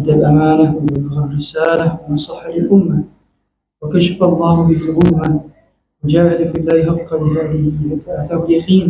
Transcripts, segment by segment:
أدى الأمانة وبلغ الرسالة ونصح للأمة وكشف الله به الغمة وجاهد في الله حق جهاده حتى أتاه اليقين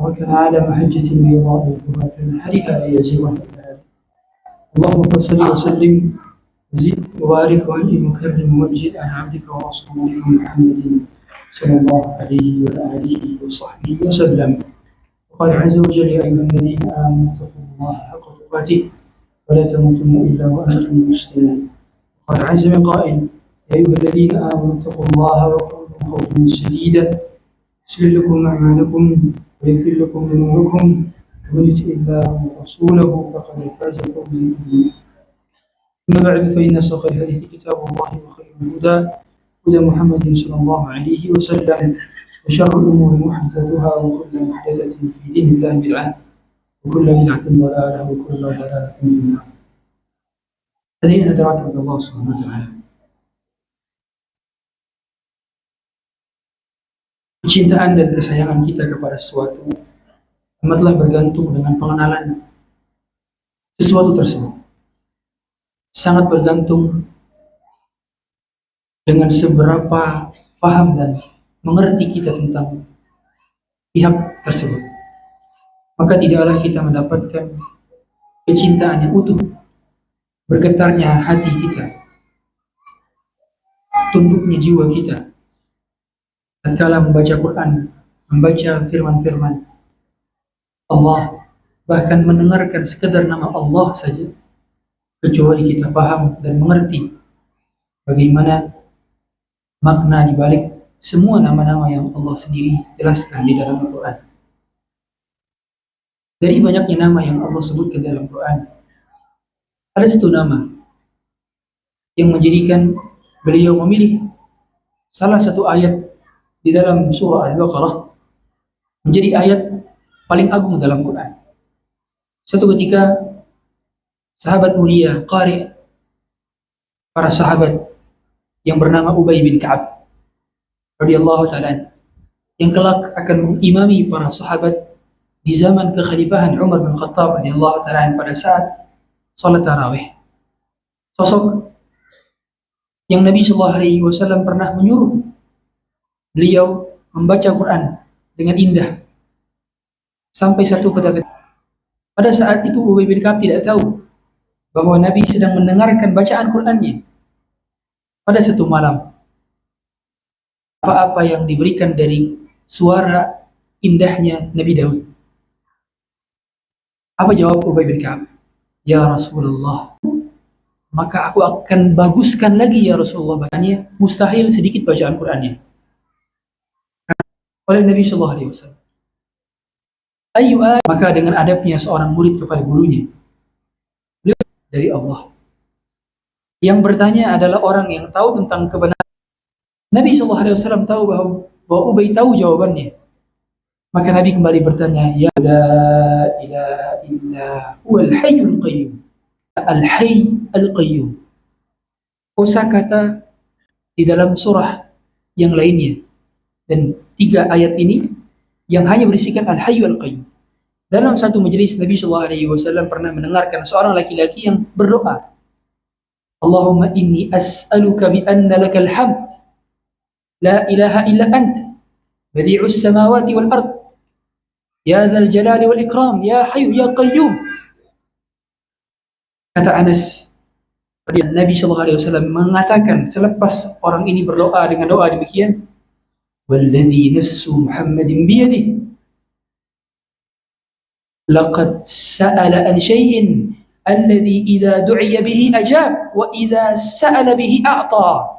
وكان على محجة بيضاء كان هرها ليزيغ اللهم صل وسلم وزد وبارك وانعم وكرم ومجد على عبدك ورسولك محمد صلى الله عليه وعلى اله وصحبه وسلم. وقال عز وجل يا أيها الذين آمنوا اتقوا الله حق تقاته. ولا تموتن إلا وأنتم مسلمون. وقال عز من قائل يا أيها الذين آمنوا اتقوا الله وقولوا قولا سديدا. يصلح لكم أعمالكم ويغفر لكم ذنوبكم. ومن يطع الله ورسوله فقد فاز فوزا عظيما. أما بعد فإن أصدق الحديث كتاب الله وخير الهدى هدى محمد صلى الله عليه وسلم وشر الأمور محدثاتها وكل محدثة في دين الله بدعة. وكل بدعة ضلالة وكل ضلالة في النار هذه هدرات عبد الله سبحانه وتعالى Kecintaan dan kesayangan kita kepada sesuatu amatlah bergantung dengan pengenalan sesuatu tersebut. Sangat bergantung dengan seberapa paham dan mengerti kita tentang pihak tersebut. Maka tidaklah kita mendapatkan kecintaan yang utuh, bergetarnya hati kita, tunduknya jiwa kita, tatkala membaca Quran, membaca firman-firman Allah, bahkan mendengarkan sekedar nama Allah saja, kecuali kita paham dan mengerti bagaimana makna di balik semua nama-nama yang Allah sendiri jelaskan di dalam Al-Quran. Dari banyaknya nama yang Allah sebutkan dalam Al-Quran, ada satu nama yang menjadikan beliau memilih salah satu ayat di dalam surah Al-Baqarah menjadi ayat paling agung dalam Quran. Suatu ketika sahabat mulia, qari para sahabat yang bernama Ubay bin Ka'ab radhiyallahu taala yang kelak akan mengimami para sahabat di zaman kekhalifahan Umar bin Khattab radhiyallahu taala pada saat salat tarawih. Sosok yang Nabi Shallallahu alaihi wasallam pernah menyuruh beliau membaca Quran dengan indah sampai satu pada pada saat itu Ubay bin Ka'ab tidak tahu bahwa Nabi sedang mendengarkan bacaan Qur'annya pada satu malam apa-apa yang diberikan dari suara indahnya Nabi Daud apa jawab Ubay bin Ka'ab? Ya Rasulullah, maka aku akan baguskan lagi ya Rasulullah bacaannya. Mustahil sedikit bacaan Qur'annya. Oleh Nabi Shallallahu Alaihi Wasallam. Maka dengan adabnya seorang murid kepada gurunya dari Allah. Yang bertanya adalah orang yang tahu tentang kebenaran. Nabi Shallallahu Alaihi Wasallam tahu bahwa bahwa Ubay tahu jawabannya. Maka Nabi kembali bertanya, Ya la ilaha illa huwal hayyul qayyum. Al-hayy al-qayyum. Kosa kata di dalam surah yang lainnya. Dan tiga ayat ini yang hanya berisikan al-hayyu al-qayyum. Dalam satu majelis Nabi Shallallahu alaihi wasallam pernah mendengarkan seorang laki-laki yang berdoa. Allahumma inni as'aluka bi anna lakal hamd. La ilaha illa ant. Badi'us samawati wal ard. Ya dzal jalali wal ikram, ya hayyu ya qayyum. Kata Anas, Nabi Shallallahu Alaihi Wasallam mengatakan selepas orang ini berdoa dengan doa demikian, "Walladhi nafsu Muhammadin biyadih, laqad sa'ala an shay'in alladhi idza du'iya bihi ajab wa idza sa'ala bihi a'ta."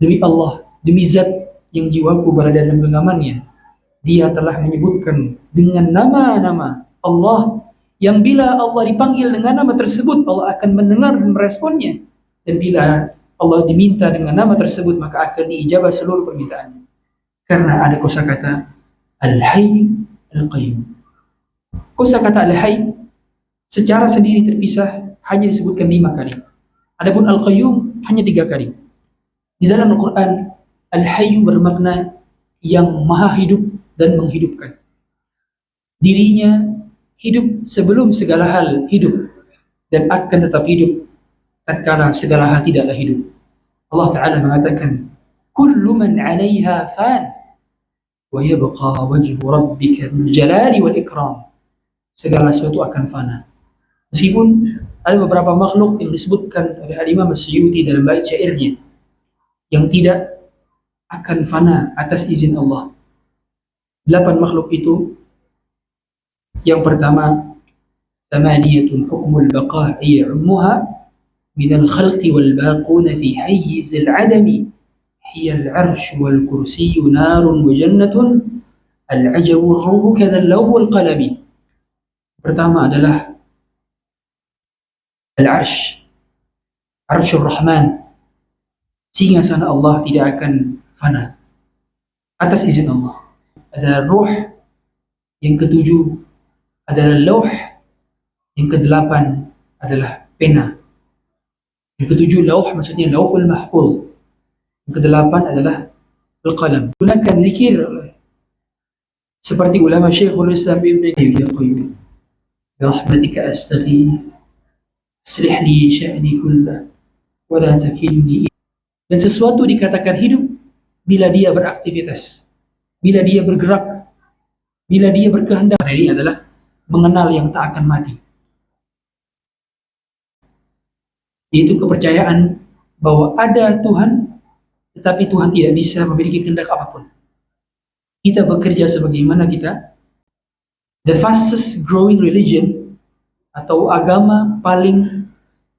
Demi Allah, demi zat yang jiwaku berada dalam genggamannya, dia telah menyebutkan dengan nama-nama Allah yang bila Allah dipanggil dengan nama tersebut Allah akan mendengar dan meresponnya. Dan bila Allah diminta dengan nama tersebut maka akan diijabah seluruh permintaannya karena ada kosakata Al-Hayy Al-Qayyum. Kosakata Al-Hayy secara sendiri terpisah hanya disebutkan lima kali. Adapun Al-Qayyum hanya tiga kali. Di dalam Al-Quran Al-Hayyu bermakna yang maha hidup dan menghidupkan. Dirinya hidup sebelum segala hal hidup. dan akan tetap hidup tatkala segala hal tidaklah hidup. Allah Ta'ala mengatakan, Kullu man 'alaiha fan, wa yabqa wajhu rabbika jalali wal ikram. Segala sesuatu akan fana. Meskipun ada beberapa makhluk yang disebutkan oleh Al-Imam As-Suyuti dalam bait syairnya yang tidak akan fana atas izin Allah. Delapan makhluk itu yang pertama ثمانية حكم البقاء يعمها من الخلق والباقون في حيز العدم هي وجنة العجب الروح كذا اللوح والقلم pertama adalah al-arsh arshur rahman sana Allah tidak akan fana atas izin Allah ada ruh yang ketujuh adalah lauh yang kedelapan adalah pena. Yang ketujuh lauh maksudnya lauhul mahfuz. Yang kedelapan adalah al-qalam. Gunakan zikir seperti ulama Syekhul Islam Ibn Qayyim. Rahmatika astaghith. Aslih li sya'ni kullah. Wala takilni. Dan sesuatu dikatakan hidup bila dia beraktivitas. Bila dia bergerak. Bila dia berkehendak. Ini adalah mengenal yang tak akan mati. yaitu kepercayaan bahwa ada Tuhan, tetapi Tuhan tidak bisa memiliki kehendak apa pun. Kita bekerja sebagaimana kita, the fastest growing religion atau agama paling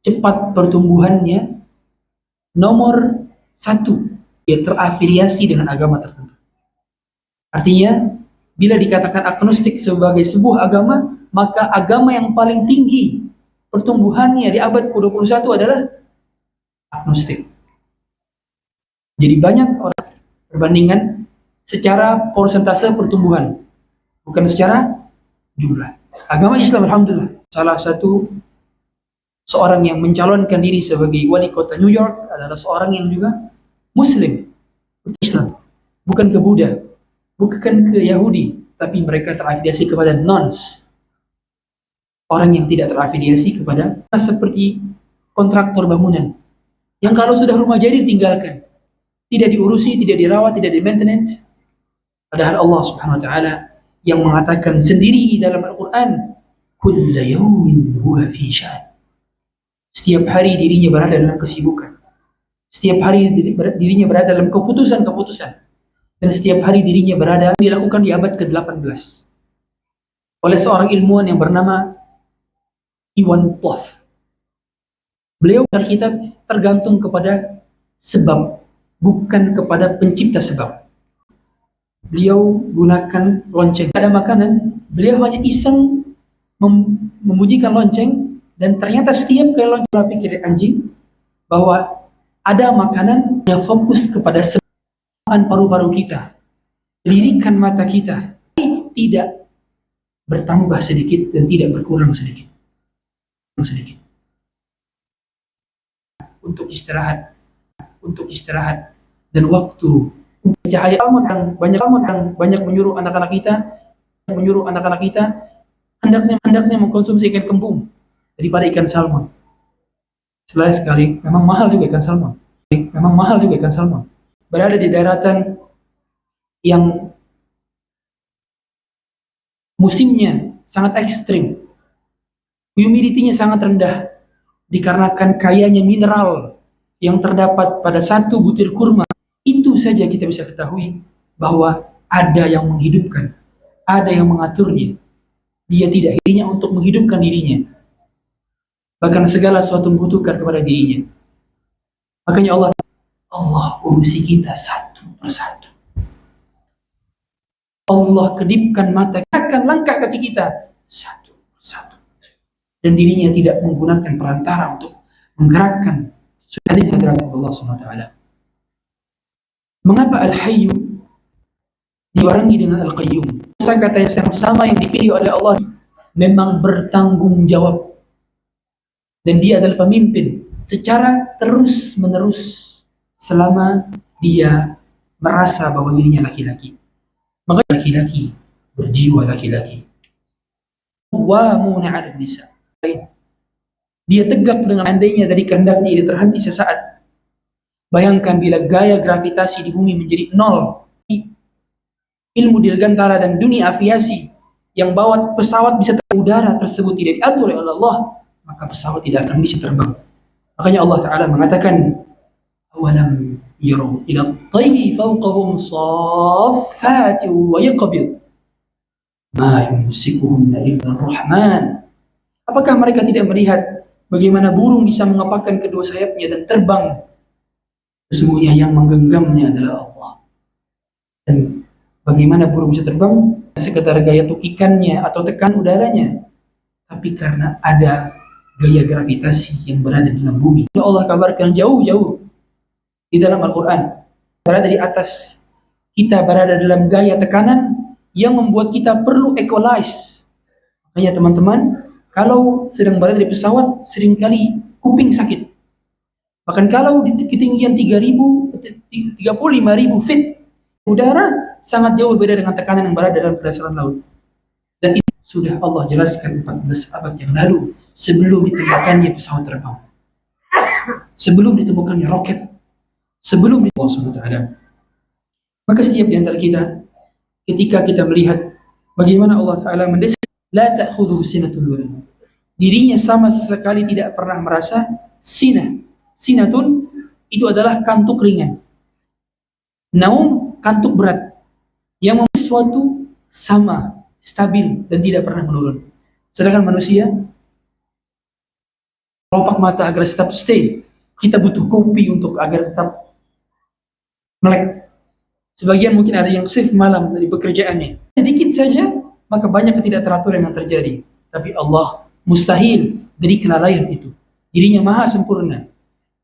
cepat pertumbuhannya nomor satu dia terafiliasi dengan agama tertentu. Artinya, bila dikatakan agnostik sebagai sebuah agama, maka agama yang paling tinggi pertumbuhannya di abad ke-21 adalah agnostik. Jadi banyak orang perbandingan secara persentase pertumbuhan, bukan secara jumlah. Agama Islam alhamdulillah salah satu seorang yang mencalonkan diri sebagai wali kota New York adalah seorang yang juga muslim Islam, bukan ke Buddha, bukan ke Yahudi, tapi mereka terafiliasi kepada nons. Orang yang tidak terafiliasi kepada seperti kontraktor bangunan yang kalau sudah rumah jadi ditinggalkan. Tidak diurusi, tidak dirawat, tidak di maintenance padahal Allah subhanahu wa ta'ala yang mengatakan sendiri dalam Al-Quran kulla yawmin huwa fi sya'an setiap hari dirinya berada dalam kesibukan. Setiap hari dirinya berada dalam keputusan-keputusan dan setiap hari dirinya berada dilakukan di abad ke-18 oleh seorang ilmuwan yang bernama Iwan Ploff. Beliau kita tergantung kepada sebab, bukan kepada pencipta sebab. Beliau gunakan lonceng. Ada makanan, beliau hanya iseng mem memujikan lonceng dan ternyata setiap kali lonceng pikir anjing bahwa ada makanan yang fokus kepada sebab paru-paru kita, lirikan mata kita, tidak bertambah sedikit dan tidak berkurang sedikit. Sedikit. Untuk istirahat untuk istirahat. Dan waktu cahaya yang banyak yang banyak menyuruh anak-anak kita menyuruh anak-anak kita hendaknya hendaknya mengkonsumsi ikan kembung daripada ikan salmon. Selain sekali memang mahal juga ikan salmon. Memang mahal juga ikan salmon berada di daratan yang musimnya sangat ekstrim humidity-nya sangat rendah dikarenakan kayanya mineral yang terdapat pada satu butir kurma. Itu saja kita bisa ketahui bahwa ada yang menghidupkan, ada yang mengaturnya. Dia tidak dirinya untuk menghidupkan dirinya. Bahkan segala sesuatu membutuhkan kepada dirinya. Makanya Allah Allah urusi kita satu persatu. Allah kedipkan mata, akan langkah kaki kita satu persatu dan dirinya tidak menggunakan perantara untuk menggerakkan sudah hadirat Allah SWT. Mengapa Al-Hayyu dibarengi dengan Al-Qayyum? Saya kata yang sama yang dipilih oleh Allah memang bertanggung jawab. Dan dia adalah pemimpin secara terus menerus selama dia merasa bahwa dirinya laki-laki. Maka laki-laki berjiwa laki-laki. Wa muna'ad nisa Dia tegak dengan andainya dari kehendaknya ini terhenti sesaat. Bayangkan bila gaya gravitasi di bumi menjadi nol. Ilmu dirgantara dan dunia aviasi yang bawa pesawat bisa terbang udara tersebut tidak diatur oleh Allah, maka pesawat tidak akan bisa terbang. Makanya Allah Ta'ala mengatakan, yaru ila tayyi fawqahum saffati wa yaqbid ma yumsikuhunna illa rahman Apakah mereka tidak melihat bagaimana burung bisa mengepakkan kedua sayapnya dan terbang? Sesungguhnya yang menggenggamnya adalah Allah. Dan bagaimana burung bisa terbang? Sekedar gaya tukikannya atau tekan udaranya. Tapi karena ada gaya gravitasi yang berada di dalam bumi. Ya Allah kabarkan jauh-jauh di dalam Al-Quran. Berada di atas kita berada dalam gaya tekanan yang membuat kita perlu equalize. Makanya teman-teman, kalau sedang berada di pesawat, sering kali kuping sakit. Bahkan kalau di ketinggian 3000, 35.000 feet, udara sangat jauh beda dengan tekanan yang berada dalam dasar laut. Dan itu sudah Allah jelaskan 14 abad yang lalu sebelum ditemukannya pesawat terbang. Sebelum ditemukannya roket. Sebelum Allah SWT. Maka setiap di antara kita ketika kita melihat bagaimana Allah Ta'ala mendesak la ta'khudhu sinatun wa Dirinya sama sekali tidak pernah merasa sinah. Sinatun itu adalah kantuk ringan. Naum kantuk berat. Yang membuat sesuatu sama, stabil dan tidak pernah menurun. Sedangkan manusia kelopak mata agar tetap stay. Kita butuh kopi untuk agar tetap melek. Sebagian mungkin ada yang shift malam dari pekerjaannya. Sedikit saja maka banyak ketidakteraturan yang terjadi. Tapi Allah mustahil dari kelalaian itu. Dirinya maha sempurna.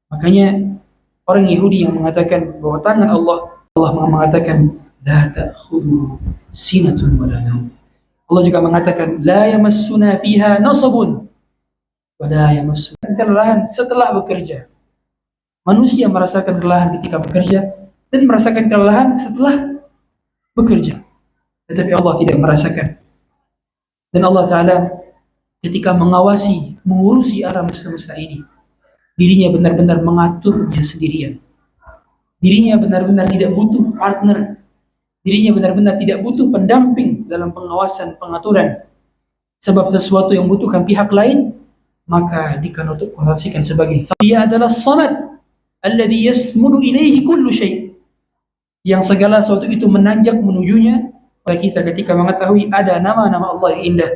Makanya orang Yahudi yang mengatakan bahwa tangan Allah, Allah mengatakan la ta'khudhu sinatun wa Allah juga mengatakan la yamassuna fiha nasabun wa la yamassuna kelelahan setelah bekerja. Manusia merasakan kelelahan ketika bekerja dan merasakan kelelahan setelah bekerja. Tetapi Allah tidak merasakan. Dan Allah Ta'ala ketika mengawasi, mengurusi alam semesta ini, dirinya benar-benar mengaturnya sendirian. Dirinya benar-benar tidak butuh partner. Dirinya benar-benar tidak butuh pendamping dalam pengawasan, pengaturan. Sebab sesuatu yang butuhkan pihak lain, maka dikonotasikan sebagai dia adalah samad alladhi yasmudu ilaihi kullu syai' yang segala sesuatu itu menanjak menujunya bagi kita ketika mengetahui ada nama-nama Allah yang indah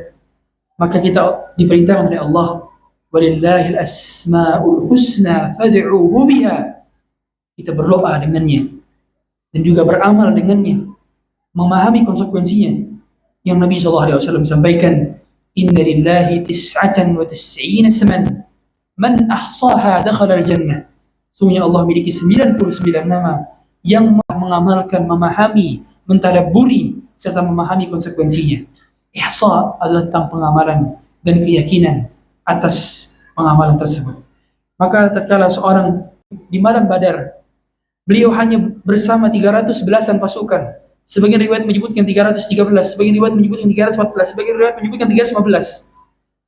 maka kita diperintahkan oleh Allah walillahil asmaul husna fad'uhu biha. Kita berdoa dengannya dan juga beramal dengannya memahami konsekuensinya. Yang Nabi SAW sampaikan inna lillahi tis'atan wa tis'ina seman man ahsaha dakhala al-jannah sungguhnya Allah memiliki 99 nama yang mengamalkan, memahami, mentadaburi serta memahami konsekuensinya. Ihsa adalah tentang pengamalan dan keyakinan atas pengamalan tersebut. Maka tatkala seorang di malam Badar, beliau hanya bersama 300 belasan pasukan. Sebagian riwayat menyebutkan 313, sebagian riwayat menyebutkan 314, sebagian riwayat menyebutkan 315.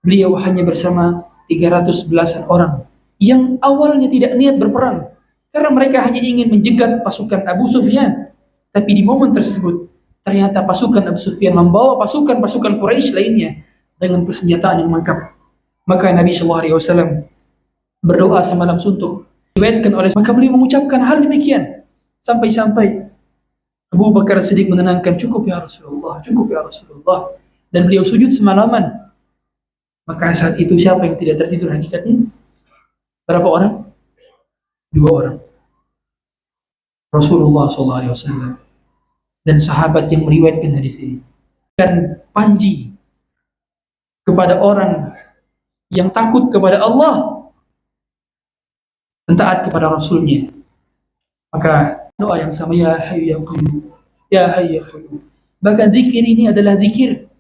Beliau hanya bersama 300 belasan orang yang awalnya tidak niat berperang karena mereka hanya ingin menjegat pasukan Abu Sufyan. Tapi di momen tersebut Ternyata pasukan Abu Sufyan membawa pasukan-pasukan Quraisy lainnya dengan persenjataan yang lengkap. Maka Nabi SAW berdoa semalam suntuk. Diwetkan oleh maka beliau mengucapkan hal demikian sampai-sampai Abu Bakar sedikit menenangkan cukup ya Rasulullah, cukup ya Rasulullah. Dan beliau sujud semalaman. Maka saat itu siapa yang tidak tertidur hakikatnya? Berapa orang? Dua orang. Rasulullah SAW dan sahabat yang meriwayatkan hadis ini dan panji kepada orang yang takut kepada Allah dan taat kepada Rasulnya maka doa yang sama ya hayyu ya qayyum ya hayyu ya qayyum bahkan zikir ini adalah zikir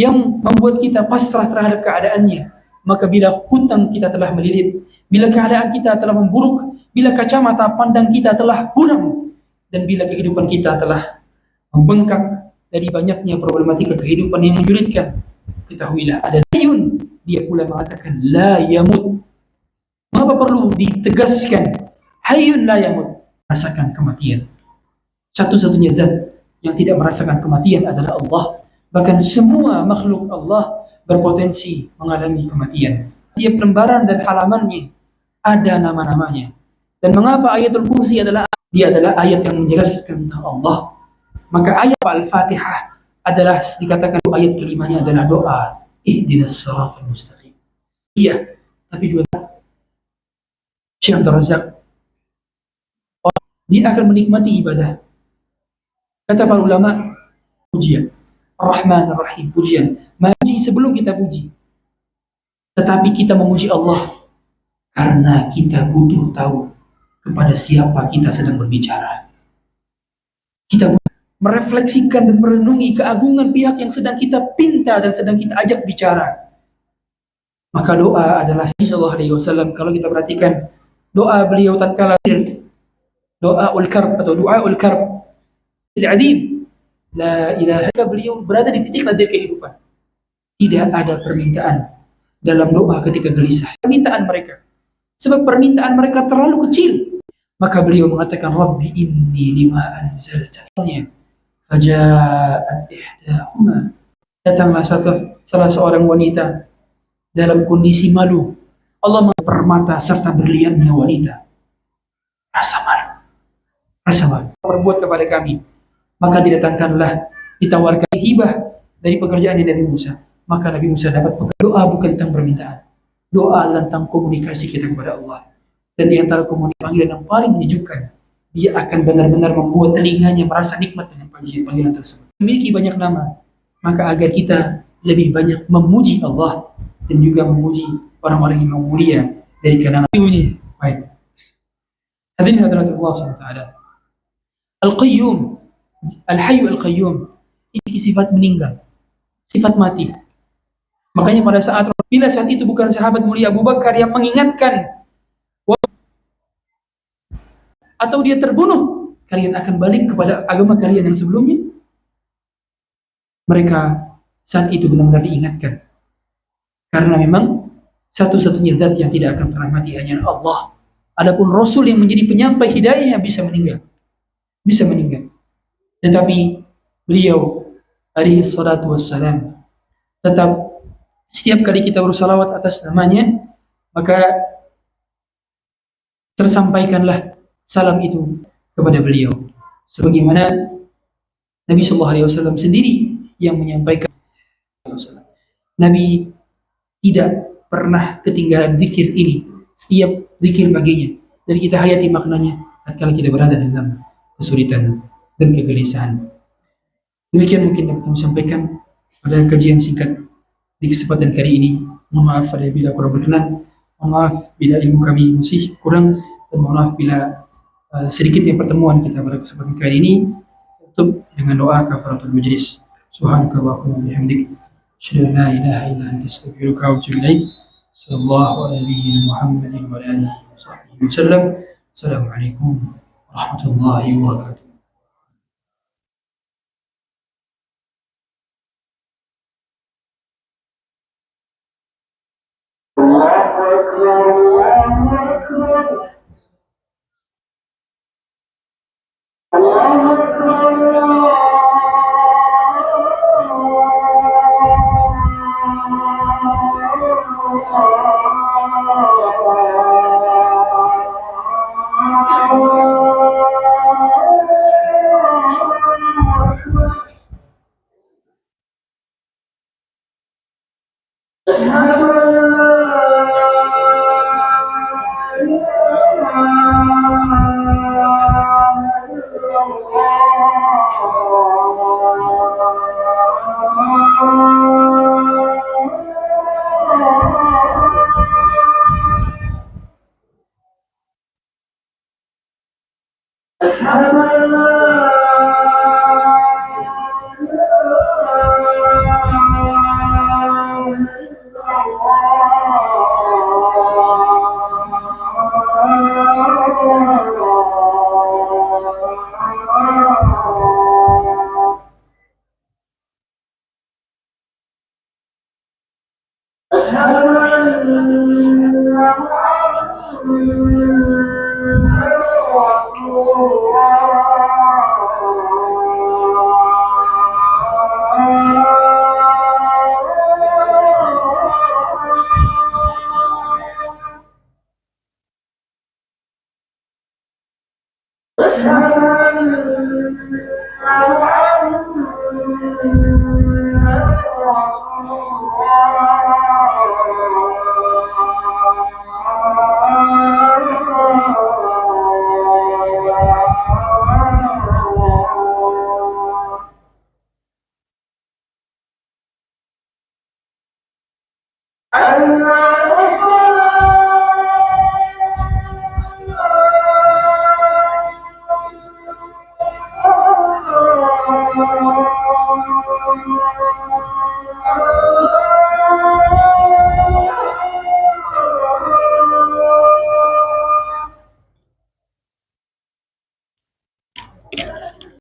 yang membuat kita pasrah terhadap keadaannya maka bila hutang kita telah melilit bila keadaan kita telah memburuk bila kacamata pandang kita telah buram dan bila kehidupan kita telah membengkak dari banyaknya problematika kehidupan yang menyulitkan. Ketahuilah ada hayyun dia pula mengatakan la yamut. Mengapa perlu ditegaskan hayyun la yamut. Merasakan kematian. Satu-satunya zat yang tidak merasakan kematian adalah Allah. Bahkan semua makhluk Allah berpotensi mengalami kematian. Tiap lembaran dan halamannya ada nama-namanya. Dan mengapa ayatul kursi adalah dia adalah ayat yang menjelaskan tentang Allah. Maka ayat Al-Fatihah adalah dikatakan ayat kelimanya adalah doa. Ihdinas siratal mustaqim. Iya tapi juga Syekh Abdul Razak. Dia akan menikmati ibadah. Kata para ulama pujian Ar-Rahman Ar-Rahim pujian. Memuji sebelum kita puji. Tetapi kita memuji Allah karena kita butuh tahu kepada siapa kita sedang berbicara. Kita merefleksikan dan merenungi keagungan pihak yang sedang kita pinta dan sedang kita ajak bicara. Maka doa adalah Sallallahu Alaihi Wasallam. Kalau kita perhatikan doa beliau tatkala doa ul karb atau doa ul karb azim la ilaha beliau berada di titik nadir kehidupan. Tidak ada permintaan dalam doa ketika gelisah. Permintaan mereka. Sebab permintaan mereka terlalu kecil. Maka beliau mengatakan Rabbi inni lima anzalta. Faja'at ihdahuma. Datanglah satu salah seorang wanita dalam kondisi malu. Allah mempermata serta berliannya wanita. Rasa malu. Rasa malu. Berbuat kepada kami. Maka didatangkanlah ditawarkan hibah dari pekerjaan Nabi Musa. Maka Nabi Musa dapat doa bukan tentang permintaan. Doa adalah tentang komunikasi kita kepada Allah. Dan di antara komunikasi panggilan yang paling menyejukkan dia akan benar-benar membuat telinganya merasa nikmat dengan panggilan tersebut. Memiliki banyak nama, maka agar kita lebih banyak memuji Allah dan juga memuji orang-orang yang mulia dari kalangan ini. Baik. Hadirin hadirat Allah SWT. Al-Qayyum, Al-Hayyu Al-Qayyum, ini sifat meninggal, sifat mati. Makanya pada saat bila saat itu bukan sahabat mulia Abu Bakar yang mengingatkan atau dia terbunuh, kalian akan balik kepada agama kalian yang sebelumnya? Mereka saat itu benar-benar diingatkan. Karena memang satu-satunya zat yang tidak akan pernah mati hanya Allah. Adapun Rasul yang menjadi penyampai hidayah bisa meninggal. Bisa meninggal. Tetapi beliau alaihi salatu wassalam tetap setiap kali kita bersalawat atas namanya maka tersampaikanlah salam itu kepada beliau. Sebagaimana Nabi Shallallahu Alaihi Wasallam sendiri yang menyampaikan. Nabi tidak pernah ketinggalan zikir ini setiap zikir baginya dan kita hayati maknanya tatkala kita berada dalam kesulitan dan kegelisahan. Demikian mungkin dapat kami sampaikan pada kajian singkat di kesempatan kali ini. Mohon maaf bila kurang berkenan. Mohon maaf bila ilmu kami masih kurang dan mohon maaf bila uh, sedikitnya pertemuan kita pada kesempatan kali ini tutup dengan doa kafaratul majlis. Subhanakallahumma bihamdik asyhadu la ilaha illa anta astaghfiruka wa atubu ilaik. Sallallahu alaihi Muhammadin wa alihi wasallam. Assalamualaikum warahmatullahi wabarakatuh. Lord.